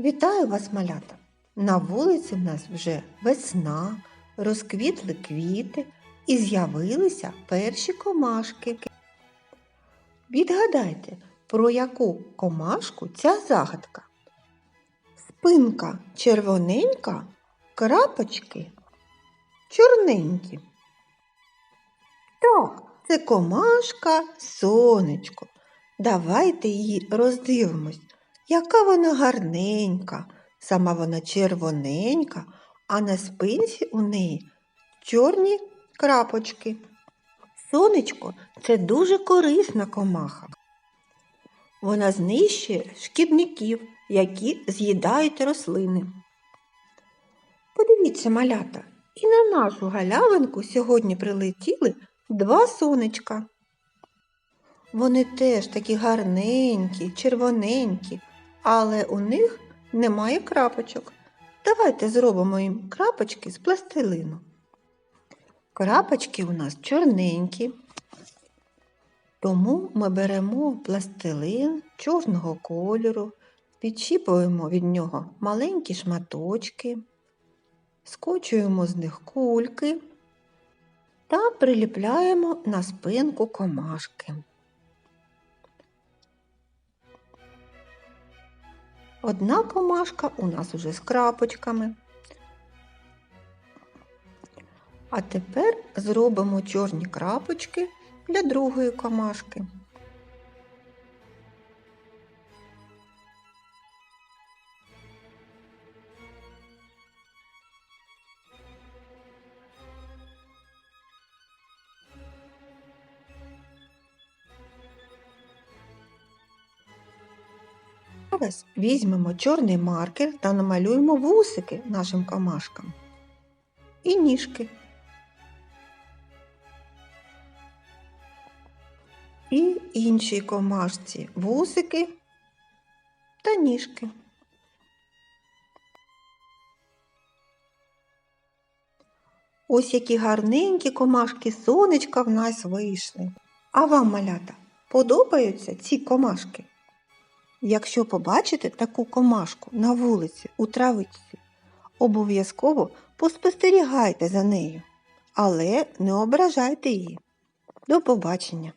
Вітаю вас, малята! На вулиці в нас вже весна, розквітли квіти і з'явилися перші комашки. Відгадайте, про яку комашку ця загадка? Спинка червоненька, крапочки чорненькі. Так, це комашка сонечко. Давайте її роздивимось. Яка вона гарненька, сама вона червоненька, а на спинці у неї чорні крапочки. Сонечко це дуже корисна комаха. Вона знищує шкідників, які з'їдають рослини. Подивіться, малята, і на нашу галявинку сьогодні прилетіли два сонечка. Вони теж такі гарненькі, червоненькі, але у них немає крапочок. Давайте зробимо їм крапочки з пластилину. Крапочки у нас чорненькі, тому ми беремо пластилин чорного кольору, відчіпуємо від нього маленькі шматочки, скочуємо з них кульки та приліпляємо на спинку комашки. Одна комашка у нас уже з крапочками. А тепер зробимо чорні крапочки для другої комашки. Зараз візьмемо чорний маркер та намалюємо вусики нашим комашкам і ніжки. І іншій комашці вусики та ніжки. Ось які гарненькі комашки сонечка в нас вийшли. А вам, малята, подобаються ці комашки? Якщо побачите таку комашку на вулиці у травичці, обов'язково поспостерігайте за нею, але не ображайте її. До побачення!